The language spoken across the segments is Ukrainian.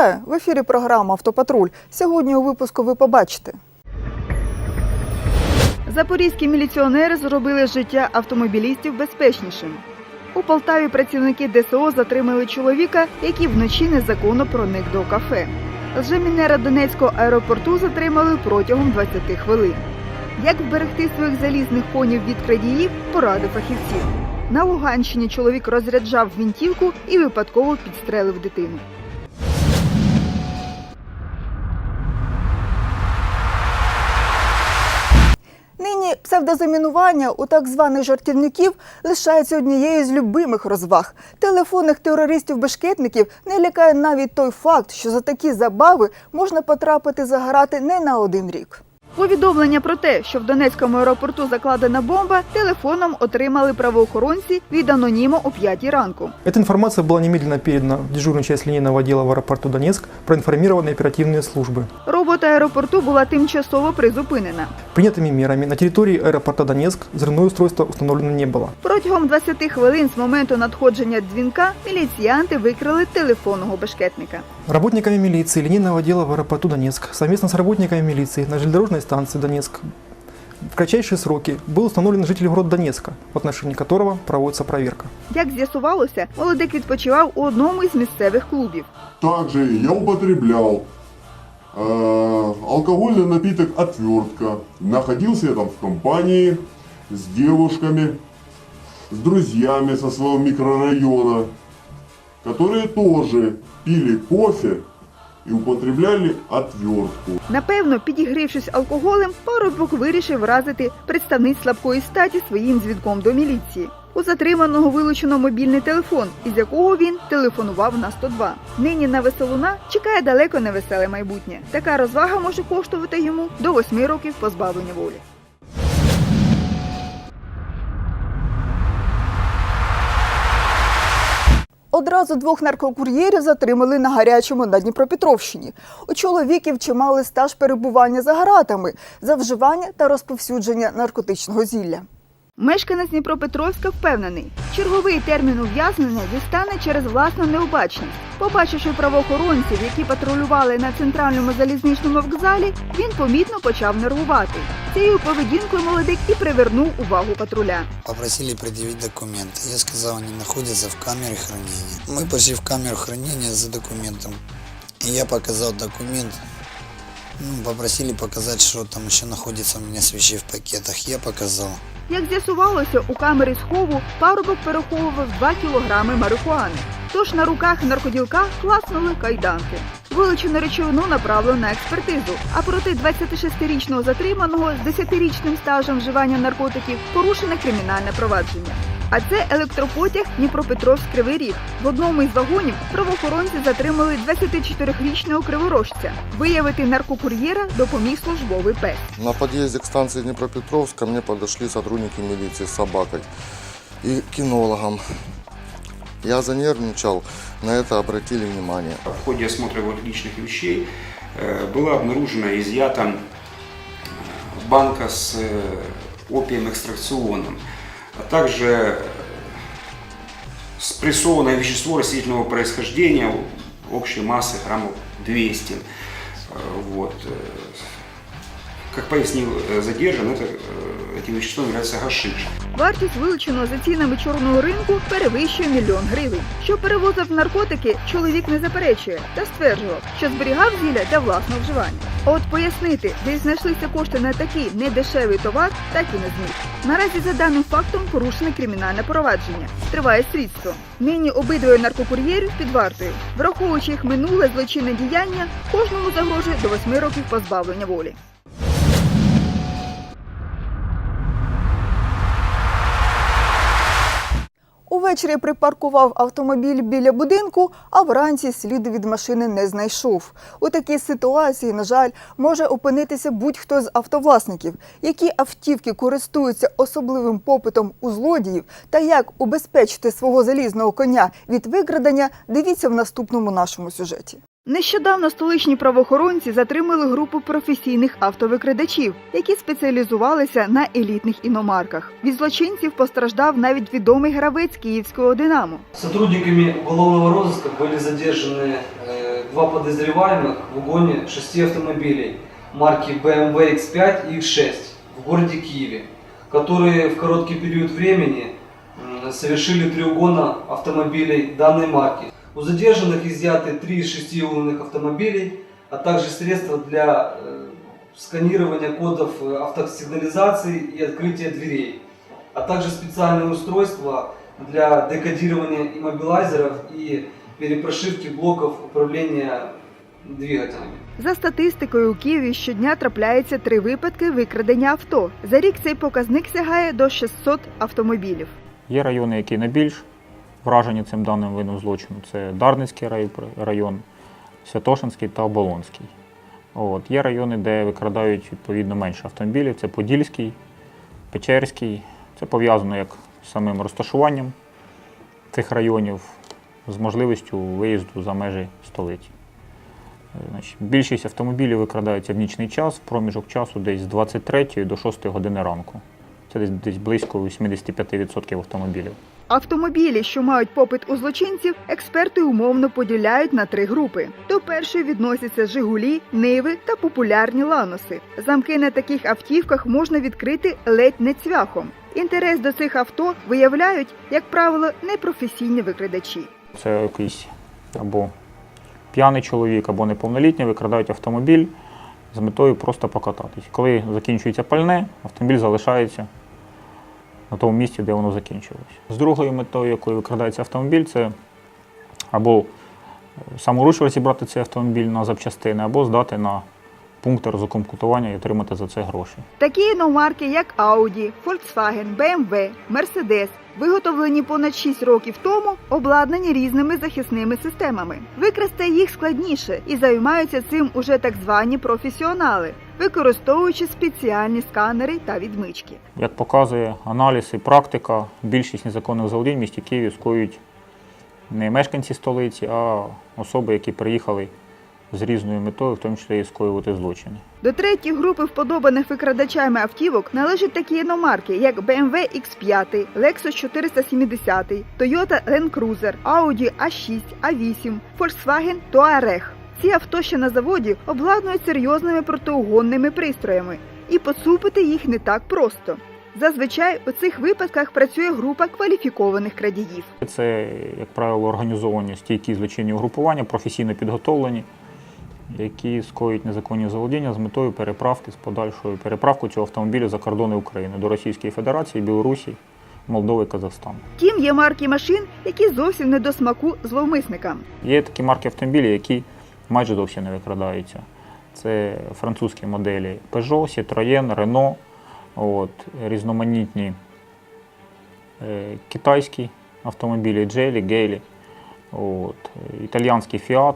Вітаю! В ефірі програма Автопатруль. Сьогодні у випуску ви побачите. Запорізькі міліціонери зробили життя автомобілістів безпечнішим. У Полтаві працівники ДСО затримали чоловіка, який вночі незаконно проник до кафе. Лжемінера Донецького аеропорту затримали протягом 20 хвилин. Як вберегти своїх залізних конів від крадіїв, поради фахівців. На Луганщині чоловік розряджав гвинтівку і випадково підстрелив дитину. Псевдозамінування у так званих жартівників лишається однією з любимих розваг. Телефонних терористів-бешкетників не лякає навіть той факт, що за такі забави можна потрапити за грати не на один рік. Повідомлення про те, що в Донецькому аеропорту закладена бомба, телефоном отримали правоохоронці від аноніму о 5 ранку. Эта информация была немедленно передана в дежурную часть линейного отдела в аэропорту Донецк, проинформированы оперативные службы. Робота аеропорту була тимчасово призупинена. Принятыми мерами на территории аэропорта Донецк взрывное устройство установлено не было. Протягом 20 хвилин з моменту надходження дзвінка міліціянти викрили телефонного бешкетника. Работниками милиции линейного отдела в аэропорту Донецк совместно с работниками милиции на железнодорожной станции Донецк в кратчайшие сроки был установлен житель города Донецка, в отношении которого проводится проверка. Як з'ясувалося, молодик відпочивав у одному із місцевих клубів. Также я употреблял э, алкогольный напиток «Отвертка». Находился я там в компании с девушками, с друзьями со своего микрорайона, которые тоже пили кофе и употребляли отвертку. Напевно, підігрившись алкоголем, парубок вирішив вразити представниць слабкої статі своїм дзвінком до міліції. У затриманого вилучено мобільний телефон, із якого він телефонував на 102. Нині на веселуна чекає далеко невеселе майбутнє. Така розвага може коштувати йому до 8 років позбавлення волі. Одразу двох наркокур'єрів затримали на гарячому на Дніпропетровщині. У чоловіків чималий стаж перебування за гаратами за вживання та розповсюдження наркотичного зілля. Мешканець Дніпропетровська впевнений, черговий термін ув'язнення дістане через власну необачність. Побачивши правоохоронців, які патрулювали на центральному залізничному вокзалі, він помітно почав нервувати. Цією поведінкою молодик і привернув увагу патруля. Попросили предъявить документы. Я сказал, они находятся в камере хранения. Мы пошли в камеру хранения за документом. И я показал документ. Ну, попросили показати, що там ще знаходиться у мене свічі в пакетах. Я показав. Як з'ясувалося, у камері схову парубок переховував 2 кілограми марихуани. Тож на руках наркоділка класнули кайданки. Вилучену речовину направили на експертизу. А проти 26-річного затриманого з 10-річним стажем вживання наркотиків порушене кримінальне провадження. А це електропотяг Дніпропетровськ Кривий Ріг. В одному із вагонів правоохоронці затримали 24-річного криворожця. Виявити наркокур'єра допоміг службовий пес. На подъезде к станции Днепропетровск ко мне подошли сотрудники милиции с собакой и кинологом. Я занервничал, на это обратили внимание. В ходе осмотра его личных вещей э, была обнаружена изъята э, банка с э, опием экстракционным, а также спрессованное вещество растительного происхождения общей массы граммов 200. Э, Вот. Как пояснил задержан, это, этим веществом является гашиш. Вартість вилученого за цінами чорного ринку перевищує мільйон гривень. Що перевозив наркотики, чоловік не заперечує та стверджував, що зберігав зілля для власного вживання. От пояснити, де знайшлися кошти на такий недешевий товар, так і не зміг. Наразі за даним фактом порушене кримінальне провадження. Триває слідство. Нині обидвоє наркокур'єрів під вартою. Враховуючи їх минуле злочинне діяння, кожному загрожує до 8 років позбавлення волі. Увечері припаркував автомобіль біля будинку, а вранці сліду від машини не знайшов. У такій ситуації, на жаль, може опинитися будь-хто з автовласників, які автівки користуються особливим попитом у злодіїв, та як убезпечити свого залізного коня від викрадення, дивіться в наступному нашому сюжеті. Нещодавно столичні правоохоронці затримали групу професійних автовикрадачів, які спеціалізувалися на елітних іномарках. Від злочинців постраждав навіть відомий гравець київського Динамо. Сотрудниками уголовного розыска были задержаны э, два подозреваемых в угоне шести автомобилей марки BMW X5 и X6 в городе Киеве, которые в короткий период времени м, совершили три угона автомобилей данной марки. У задержанных изъяты три из шести угнанных автомобилей, а также средства для э, сканирования кодов э, автосигнализации и открытия дверей, а также специальные устройства для декодирования иммобилайзеров и перепрошивки блоков управления двигателями. За статистикою, у Києві щодня трапляється три випадки викрадення авто. За рік цей показник сягає до 600 автомобілів. Є райони, які найбільш вражені цим даним видом злочину. Це Дарницький район, Святошинський та Оболонський. От. Є райони, де викрадають відповідно менше автомобілів. Це Подільський, Печерський. Це пов'язано як з самим розташуванням цих районів з можливістю виїзду за межі столиці. Більшість автомобілів викрадаються в нічний час, в проміжок часу десь з 23 до 6 години ранку. Це десь близько 85% автомобілів. Автомобілі, що мають попит у злочинців, експерти умовно поділяють на три групи. До першої відносяться Жигулі, Ниви та популярні ланоси. Замки на таких автівках можна відкрити ледь не цвяхом. Інтерес до цих авто виявляють, як правило, непрофесійні викрадачі. Це якийсь або п'яний чоловік, або неповнолітній викрадають автомобіль з метою просто покататись. Коли закінчується пальне, автомобіль залишається на тому місці, де воно закінчилось. З другою метою, якою викрадається автомобіль, це або е, саморуч розібрати цей автомобіль на запчастини, або здати на пункт розукомплектування і отримати за це гроші. Такі іномарки, як Audi, Volkswagen, BMW, Mercedes, виготовлені понад 6 років тому, обладнані різними захисними системами. Викрасти їх складніше і займаються цим уже так звані професіонали, використовуючи спеціальні сканери та відмички. Як показує аналіз і практика, більшість незаконних заводів в місті Києві скоюють не мешканці столиці, а особи, які приїхали з різною метою, в тому числі і скоювати злочини. До третьої групи вподобаних викрадачами автівок належать такі іномарки, як BMW X5, Lexus 470, Toyota Land Cruiser, Audi A6, A8, Volkswagen Touareg. Ці авто ще на заводі обладнують серйозними протиугонними пристроями, і поцупити їх не так просто. Зазвичай у цих випадках працює група кваліфікованих крадіїв. Це, як правило, організовані стійкі злочинні угрупування, професійно підготовлені, які скоюють незаконні заволодіння з метою переправки з подальшою переправку цього автомобіля за кордони України до Російської Федерації, Білорусі, Молдови, Казахстану. Втім, є марки машин, які зовсім не до смаку зловмисникам. Є такі марки автомобілів, які майже зовсім не викрадаються. Це французькі моделі Peugeot, Citroën, Renault, от, різноманітні е, китайські автомобілі Geely, Geely, от, італіянський Fiat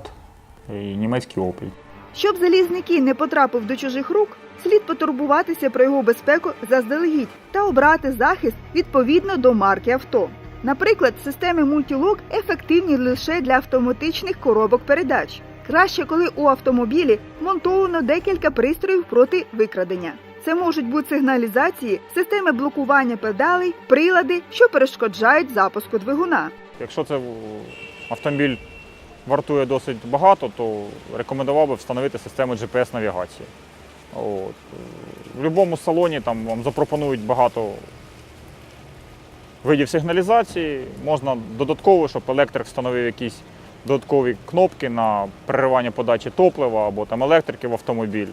і німецький Opel. Щоб залізникій не потрапив до чужих рук, слід потурбуватися про його безпеку заздалегідь та обрати захист відповідно до марки авто. Наприклад, системи мультілок ефективні лише для автоматичних коробок передач. Краще, коли у автомобілі монтовано декілька пристроїв проти викрадення. Це можуть бути сигналізації, системи блокування педалей, прилади, що перешкоджають запуску двигуна. Якщо це автомобіль вартує досить багато, то рекомендував би встановити систему GPS-навігації. От. В будь-якому салоні там вам запропонують багато видів сигналізації. Можна додатково, щоб електрик встановив якісь додаткові кнопки на переривання подачі топлива або там електрики в автомобіль.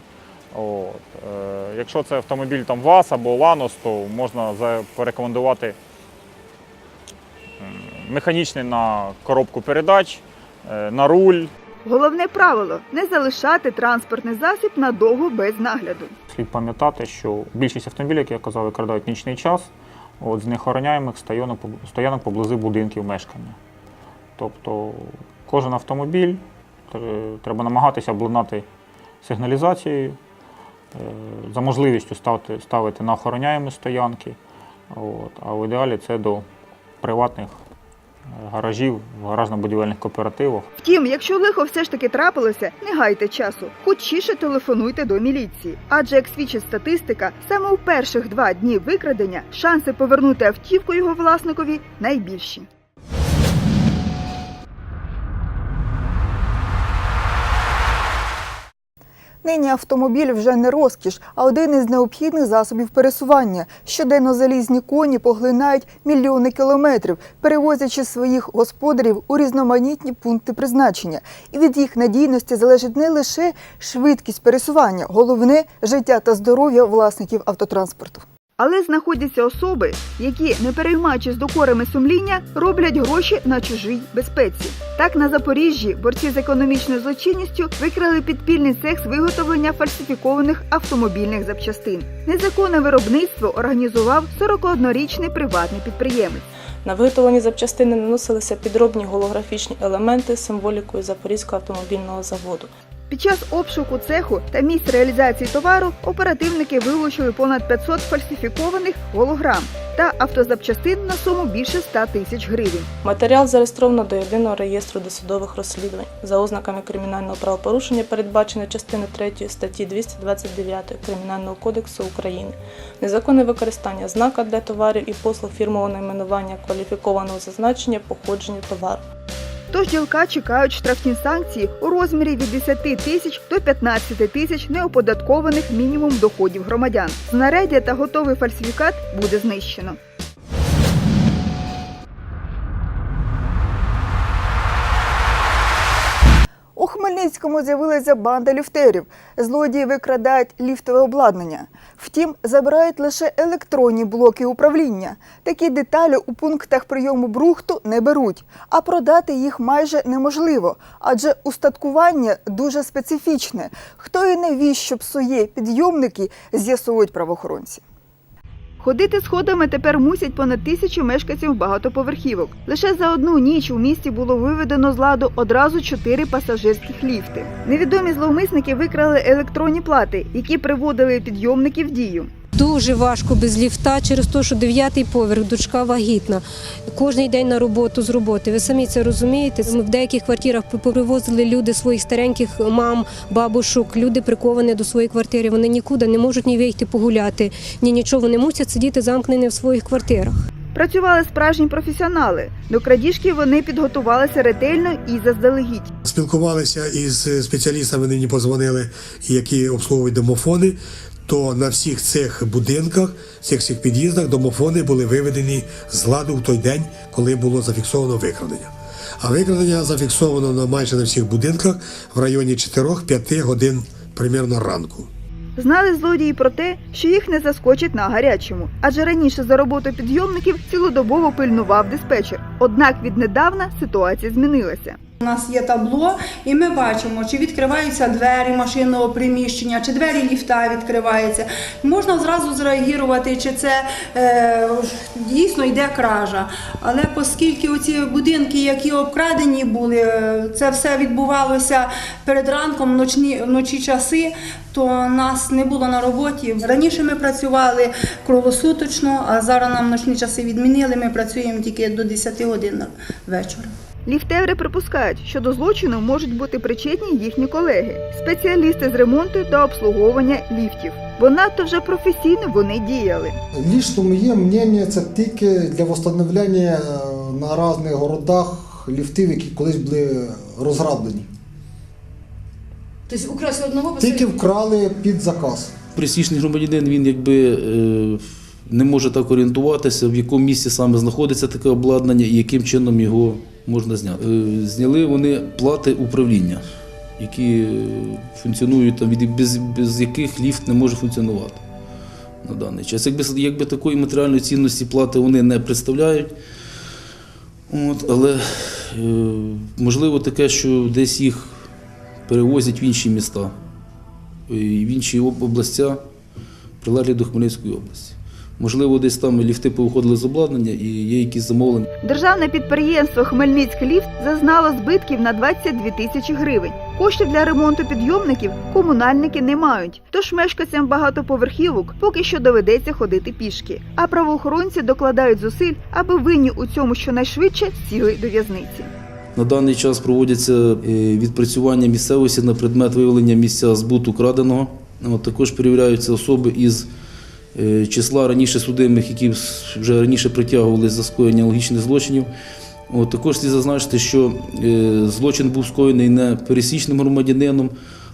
От. Е, якщо це автомобіль там ВАЗ або Ланос, то можна порекомендувати механічний на коробку передач, на руль. Головне правило не залишати транспортний засіб надовго без нагляду. Слід пам'ятати, що більшість автомобілів, як я казав, викрадають нічний час, от з неохороняємих стоянок, стоянок поблизу будинків мешкання. Тобто кожен автомобіль треба намагатися обладнати сигналізацією, е, за можливістю ставити, ставити на охороняємі стоянки. От, а в ідеалі це до приватних е, гаражів, в гаражно-будівельних кооперативах. Втім, якщо лихо все ж таки трапилося, не гайте часу, хочіше телефонуйте до міліції. Адже як свідчить статистика, саме у перших два дні викрадення шанси повернути автівку його власникові найбільші. Нині автомобіль вже не розкіш, а один із необхідних засобів пересування. Щоденно залізні коні поглинають мільйони кілометрів, перевозячи своїх господарів у різноманітні пункти призначення. І від їх надійності залежить не лише швидкість пересування, головне життя та здоров'я власників автотранспорту. Але знаходяться особи, які, не переймаючись докорами сумління, роблять гроші на чужій безпеці. Так на Запоріжжі борці з економічною злочинністю викрали підпільний цех з виготовлення фальсифікованих автомобільних запчастин. Незаконне виробництво організував 41-річний приватний підприємець. На виготовлені запчастини наносилися підробні голографічні елементи з символікою Запорізького автомобільного заводу. Під час обшуку цеху та місць реалізації товару оперативники вилучили понад 500 фальсифікованих голограм та автозапчастин на суму більше 100 тисяч гривень. Матеріал зареєстровано до єдиного реєстру досудових розслідувань за ознаками кримінального правопорушення, передбачено частини 3 статті 229 Кримінального кодексу України, незаконне використання знака для товарів і послуг фірмового найменування кваліфікованого зазначення походження товару. Тож ділка чекають штрафні санкції у розмірі від 10 тисяч до 15 тисяч неоподаткованих мінімум доходів громадян. Знаряддя та готовий фальсифікат буде знищено. Хмельницькому з'явилася банда ліфтерів. Злодії викрадають ліфтове обладнання. Втім, забирають лише електронні блоки управління. Такі деталі у пунктах прийому брухту не беруть, а продати їх майже неможливо, адже устаткування дуже специфічне. Хто і навіщо псує підйомники, з'ясовують правоохоронці. Ходити сходами тепер мусять понад тисячу мешканців багатоповерхівок. Лише за одну ніч у місті було виведено з ладу одразу чотири пасажирських ліфти. Невідомі зловмисники викрали електронні плати, які приводили підйомники в дію. Дуже важко без ліфта через те, що дев'ятий поверх, дочка вагітна. Кожний день на роботу з роботи. Ви самі це розумієте. Ми в деяких квартирах привозили люди своїх стареньких мам, бабушок. Люди приковані до своєї квартири. Вони нікуди не можуть ні вийти погуляти, ні нічого. Вони мусять сидіти замкнені в своїх квартирах. Працювали справжні професіонали. До крадіжки вони підготувалися ретельно і заздалегідь. Спілкувалися із спеціалістами, нині позвонили, які обслуговують домофони. То на всіх цих будинках, цих всіх під'їздах домофони були виведені з ладу в той день, коли було зафіксовано викрадення. А викрадення зафіксовано на майже на всіх будинках в районі 4-5 годин примерно ранку. Знали злодії про те, що їх не заскочить на гарячому, адже раніше за роботу підйомників цілодобово пильнував диспетчер. Однак віднедавна ситуація змінилася. У нас є табло, і ми бачимо, чи відкриваються двері машинного приміщення, чи двері ліфта відкриваються. Можна зразу зреагувати, чи це е, дійсно йде кража. Але оскільки оці будинки, які обкрадені були, е, це все відбувалося перед ранком, вночні, вночі часи, то нас не було на роботі. Раніше ми працювали круглосуточно, а зараз нам ночні часи відмінили. Ми працюємо тільки до 10 годин вечора. Ліфтеври припускають, що до злочину можуть бути причетні їхні колеги, спеціалісти з ремонту та обслуговування ліфтів, бо надто вже професійно вони діяли. Лично моє мнення це тільки для встановлення е, на різних городах ліфтів, які колись були розграблені. Тобто украсть одного Тільки вкрали під заказ. Присічний громадянин він якби е, не може так орієнтуватися, в якому місці саме знаходиться таке обладнання і яким чином його можна зняти. Е, Зняли вони плати управління, які е, функціонують там, без, без яких ліфт не може функціонувати на даний час. Якби, якби такої матеріальної цінності плати вони не представляють. От, але е, можливо таке, що десь їх перевозять в інші міста в інші об- областя, прилеглі до Хмельницької області. Можливо, десь там ліфти повиходили з обладнання і є якісь замовлення. Державне підприємство Хмельницький ліфт зазнало збитків на 22 тисячі гривень. Коштів для ремонту підйомників комунальники не мають. Тож мешканцям багатоповерхівок поки що доведеться ходити пішки. А правоохоронці докладають зусиль, аби винні у цьому щонайшвидше сіли до в'язниці. На даний час проводяться е, відпрацювання місцевості на предмет виявлення місця збуту краденого. Також перевіряються особи із числа раніше судимих, які вже раніше притягувалися за скоєння логічних злочинів. От, також слід зазначити, що е, злочин був скоєний не пересічним громадянином,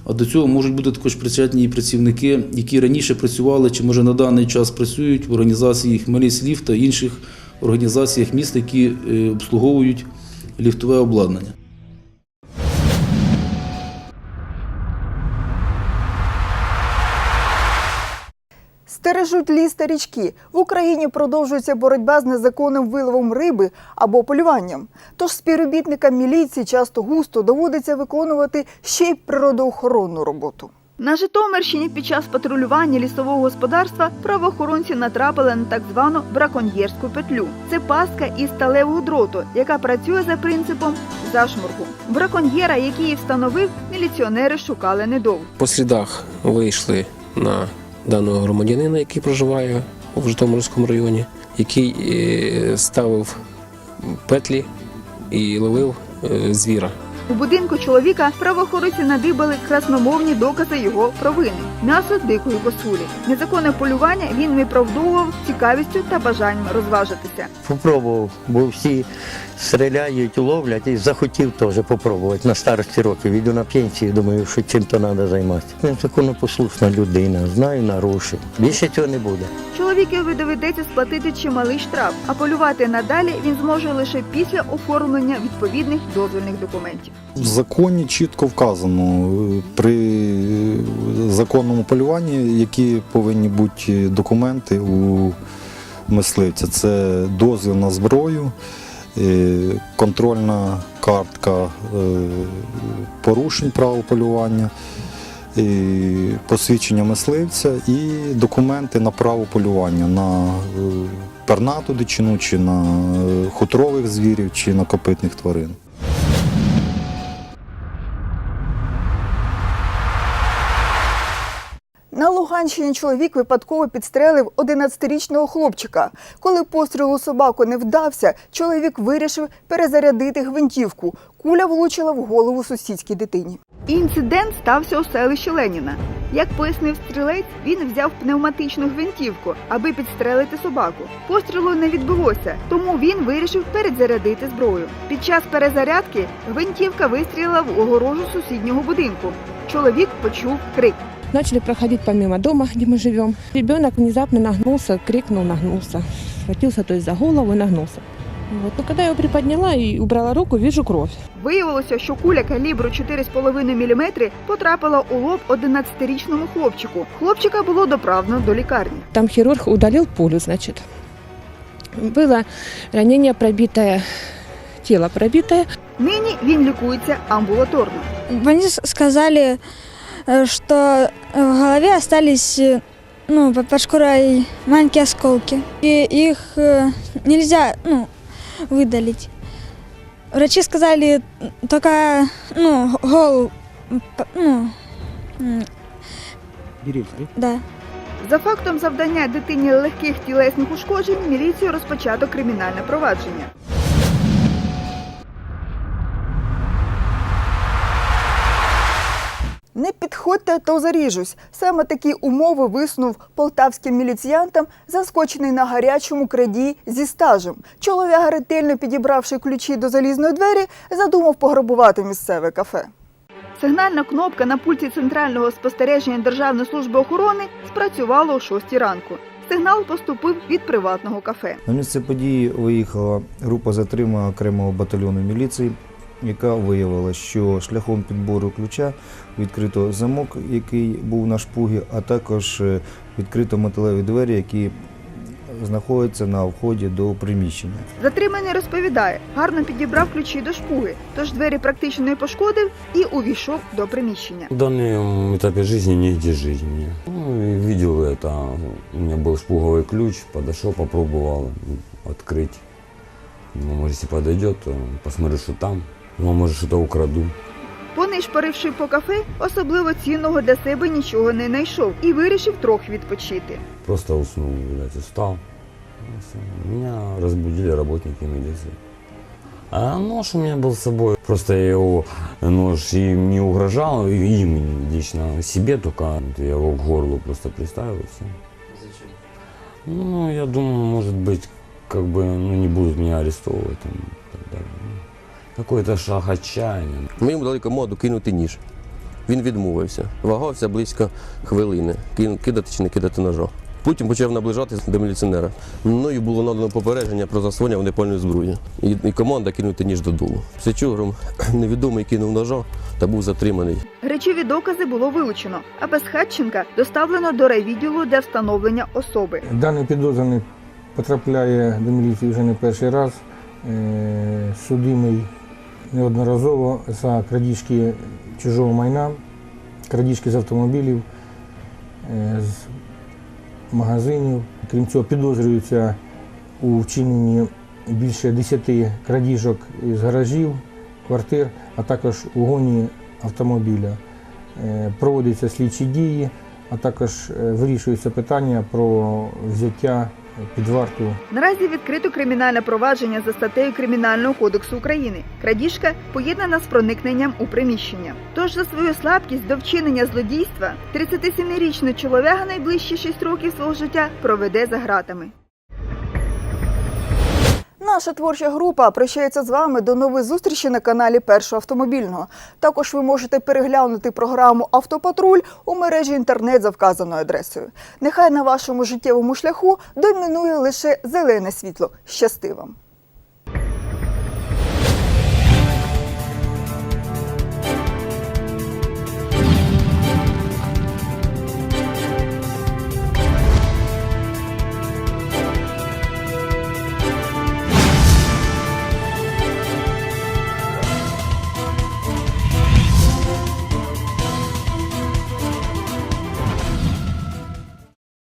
А до цього можуть бути також причетні і працівники, які раніше працювали чи може на даний час працюють в організації Хмельницький та інших організаціях міста, які е, обслуговують ліфтове обладнання. Стережуть ліс та річки. В Україні продовжується боротьба з незаконним виловом риби або полюванням. Тож співробітникам міліції часто густо доводиться виконувати ще й природоохоронну роботу. На Житомирщині під час патрулювання лісового господарства правоохоронці натрапили на так звану браконьєрську петлю. Це пастка із сталевого дроту, яка працює за принципом зашморгу. Браконьєра, який її встановив, міліціонери шукали недовго. По слідах вийшли на даного громадянина, який проживає в Житомирському районі, який е, ставив петлі і ловив е, звіра. У будинку чоловіка правоохоронці надибали красномовні докази його провини м'ясо дикої косулі. Незаконне полювання він виправдовував цікавістю та бажанням розважитися. Попробував, бо всі стріляють, ловлять і захотів теж попробувати на старості років. Іду на пенсію, думаю, що чим то треба займатися. Він законопослушна людина, знаю нарушив. Більше цього не буде. Чоловікові доведеться сплатити чималий штраф, а полювати надалі він зможе лише після оформлення відповідних дозвільних документів. В законі чітко вказано е, при законному полюванні, які повинні бути документи у мисливця. Це дозвіл на зброю, е, контрольна картка е, порушень правил полювання, посвідчення мисливця і документи на право полювання на е, пернату дичину, чи на е, хуторових звірів, чи на копитних тварин. На Луганщині чоловік випадково підстрелив 11-річного хлопчика. Коли постріл у собаку не вдався, чоловік вирішив перезарядити гвинтівку. Куля влучила в голову сусідській дитині. Інцидент стався у селищі Леніна. Як пояснив стрілець, він взяв пневматичну гвинтівку, аби підстрелити собаку. Пострілу не відбулося, тому він вирішив перезарядити зброю. Під час перезарядки гвинтівка вистрілила в огорожу сусіднього будинку. Чоловік почув крик. Начали проходить помимо дома, где мы живем. Ребенок внезапно нагнулся, крикнул, нагнулся. Схватился, то есть за голову и нагнулся. Вот. Но когда я его приподняла и убрала руку, вижу кровь. Виявилося, що куля калібру 4,5 мм потрапила у лоб 11-річному хлопчику. Хлопчика було доправлено до лікарні. Там хирург удалил пулю, значит. Было ранение пробитое, тело пробитое. Нині він лікується амбулаторно. Они с- сказали, э, что в голове остались э, ну, под под шкурой маленькие осколки. И их э, нельзя ну, выдалить. Врачи сказали только ну, гол, Ну, м, да. За фактом завдання дитині легких тілесних ушкоджень міліцію розпочато кримінальне провадження. Не підходьте, то заріжусь. Саме такі умови висунув полтавським міліціянтам, заскочений на гарячому крадій зі стажем. Чоловіка, ретельно підібравши ключі до залізної двері, задумав пограбувати місцеве кафе. Сигнальна кнопка на пульті центрального спостереження Державної служби охорони спрацювала о 6 ранку. Сигнал поступив від приватного кафе. На місце події виїхала група затримання окремого батальйону міліції, яка виявила, що шляхом підбору ключа відкрито замок, який був на шпугі, а також е, відкрито металеві двері, які знаходяться на вході до приміщення. Затриманий розповідає, гарно підібрав ключі до шпуги, тож двері практично не пошкодив і увійшов до приміщення. В данном этапе жизни нигде жизни. Ну, и видел это. У меня был шпуговый ключ, подошел, попробовал открыть. Ну, может, если подойдет, то посмотрю, что там. Ну, может, что-то украду. Понишпоривши по кафе, особливо цінного для себе нічого не знайшов і вирішив трохи відпочити. Просто уснул, блядь, устал. И всё. Меня разбудили работники милиции. А нож у меня был с собой. Просто я его, нож им не угрожал, и им лично, себе только. Я его к горлу просто приставил и все. Зачем? Ну, я думаю, может быть, как бы, ну, не будут меня арестовывать там, и так далее. Ну, Какой-то шаг отчаяния. Ми йому дали команду кинути ніж. Він відмовився. Вагався близько хвилини, кидати чи не кидати ножа. Потім почав наближатися до міліціонера. Мною було надано попередження про засвоєння вогнепальної зброї. І, і команда кинути ніж додолу. Після чого невідомий кинув ножа та був затриманий. Речові докази було вилучено, а Безхатченка доставлено до райвідділу для встановлення особи. Даний підозрюваний потрапляє до міліції вже не перший раз. Е, Судимий неодноразово за крадіжки чужого майна, крадіжки з автомобілів, е, з магазинів. Крім цього, підозрюється у вчиненні більше 10 крадіжок з гаражів, квартир, а також у гоні автомобіля. Е, Проводяться слідчі дії, а також е, вирішується питання про взяття під варту Наразі відкрито кримінальне провадження за статтею Кримінального кодексу України. Крадіжка поєднана з проникненням у приміщення. Тож за свою слабкість до вчинення злодійства 37-річний чоловіка найближчі 6 років свого життя проведе за ґратами. Наша творча група прощається з вами до нової зустрічі на каналі Першого автомобільного. Також ви можете переглянути програму Автопатруль у мережі інтернет за вказаною адресою. Нехай на вашому життєвому шляху домінує лише зелене світло. Щасти вам!